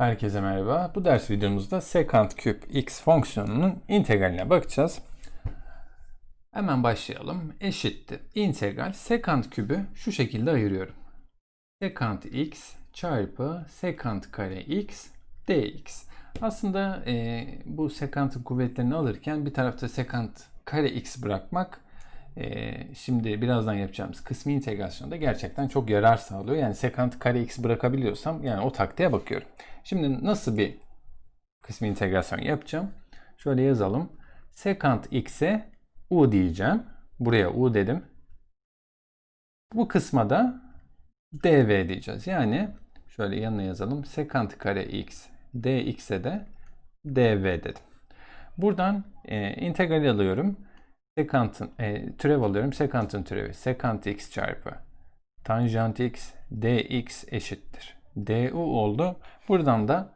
Herkese merhaba. Bu ders videomuzda secant küp x fonksiyonunun integraline bakacağız. Hemen başlayalım. Eşittir. İntegral secant kübü şu şekilde ayırıyorum. Secant x çarpı secant kare x dx. Aslında e, bu sekantın kuvvetlerini alırken bir tarafta secant kare x bırakmak şimdi birazdan yapacağımız kısmi integrasyonda gerçekten çok yarar sağlıyor. Yani sekant kare x bırakabiliyorsam yani o taktiğe bakıyorum. Şimdi nasıl bir kısmi integrasyon yapacağım? Şöyle yazalım. Sekant x'e u diyeceğim. Buraya u dedim. Bu kısma da dv diyeceğiz. Yani şöyle yanına yazalım. Sekant kare x dx'e de dv dedim. Buradan e, integral alıyorum. Sekantın e, türev alıyorum. Sekantın türevi sekant x çarpı tanjant x dx eşittir. du oldu. Buradan da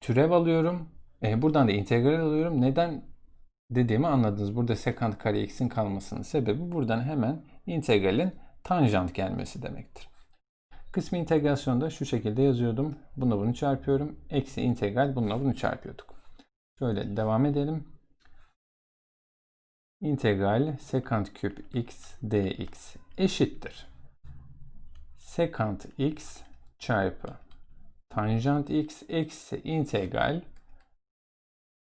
türev alıyorum. E, buradan da integral alıyorum. Neden dediğimi anladınız. Burada sekant kare x'in kalmasının sebebi buradan hemen integralin tanjant gelmesi demektir. Kısmi integrasyonda şu şekilde yazıyordum. Bununla bunu çarpıyorum. Eksi integral bununla bunu çarpıyorduk. Şöyle devam edelim. İntegral sekant küp x dx eşittir. Sekant x çarpı tanjant x eksi integral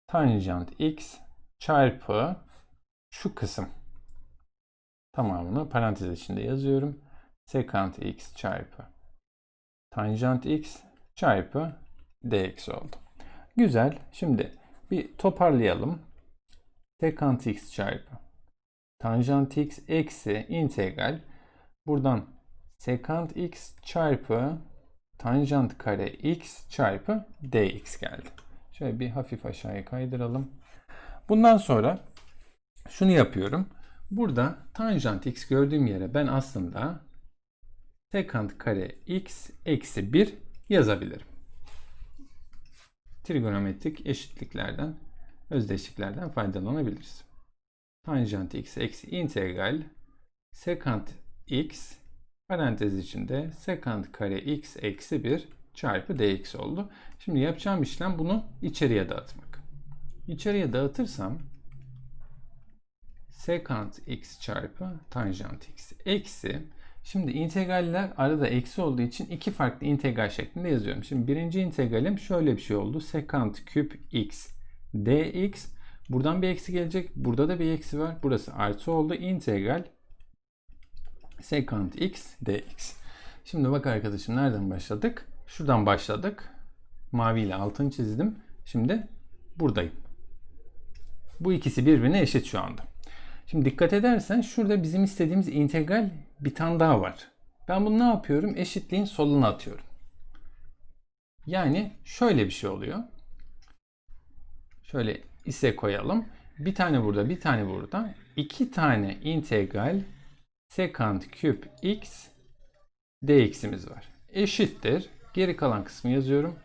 tanjant x çarpı şu kısım tamamını parantez içinde yazıyorum. Sekant x çarpı tanjant x çarpı dx oldu. Güzel. Şimdi bir toparlayalım. Sekant x çarpı tanjant x eksi integral buradan sekant x çarpı tanjant kare x çarpı dx geldi. Şöyle bir hafif aşağıya kaydıralım. Bundan sonra şunu yapıyorum. Burada tanjant x gördüğüm yere ben aslında sekant kare x eksi 1 yazabilirim. Trigonometrik eşitliklerden, özdeşliklerden faydalanabiliriz. Tanjant x eksi integral sekant x parantez içinde sekant kare x eksi 1 çarpı dx oldu. Şimdi yapacağım işlem bunu içeriye dağıtmak. İçeriye dağıtırsam sekant x çarpı tanjant x eksi Şimdi integraller arada eksi olduğu için iki farklı integral şeklinde yazıyorum. Şimdi birinci integralim şöyle bir şey oldu. Sekant küp x dx. Buradan bir eksi gelecek. Burada da bir eksi var. Burası artı oldu. İntegral sekant x dx. Şimdi bak arkadaşım nereden başladık? Şuradan başladık. Mavi ile altını çizdim. Şimdi buradayım. Bu ikisi birbirine eşit şu anda. Şimdi dikkat edersen şurada bizim istediğimiz integral bir tane daha var. Ben bunu ne yapıyorum? Eşitliğin soluna atıyorum. Yani şöyle bir şey oluyor. Şöyle ise koyalım. Bir tane burada, bir tane burada. İki tane integral sekant küp x dx'imiz var. Eşittir. Geri kalan kısmı yazıyorum.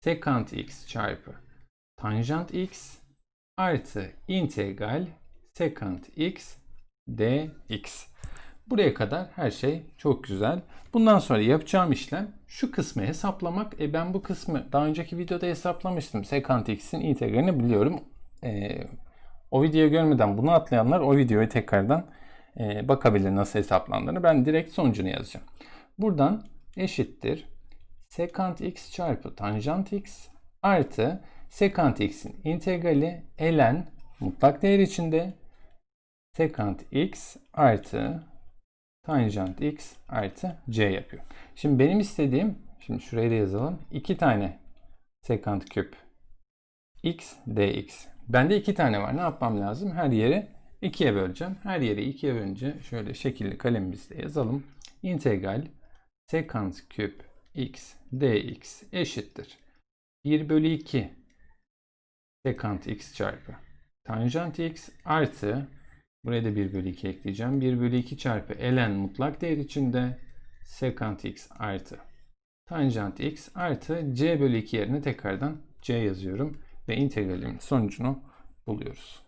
Sekant x çarpı tanjant x artı integral sekant x dx. Buraya kadar her şey çok güzel. Bundan sonra yapacağım işlem şu kısmı hesaplamak. E ben bu kısmı daha önceki videoda hesaplamıştım. Sekant x'in integralini biliyorum. E, o videoyu görmeden bunu atlayanlar o videoyu tekrardan e, bakabilir nasıl hesaplandığını. Ben direkt sonucunu yazacağım. Buradan eşittir sekant x çarpı tanjant x artı sekant x'in integrali ln mutlak değer içinde sekant x artı tanjant x artı c yapıyor. Şimdi benim istediğim, şimdi şuraya da yazalım. iki tane sekant küp x dx. Bende iki tane var. Ne yapmam lazım? Her yeri ikiye böleceğim. Her yeri ikiye bölünce şöyle şekilli kalemimizle yazalım. İntegral sekant küp x dx eşittir. 1 bölü 2 sekant x çarpı tanjant x artı Buraya da 1 bölü 2 ekleyeceğim. 1 bölü 2 çarpı ln mutlak değer içinde sekant x artı tanjant x artı c bölü 2 yerine tekrardan c yazıyorum ve integralimin sonucunu buluyoruz.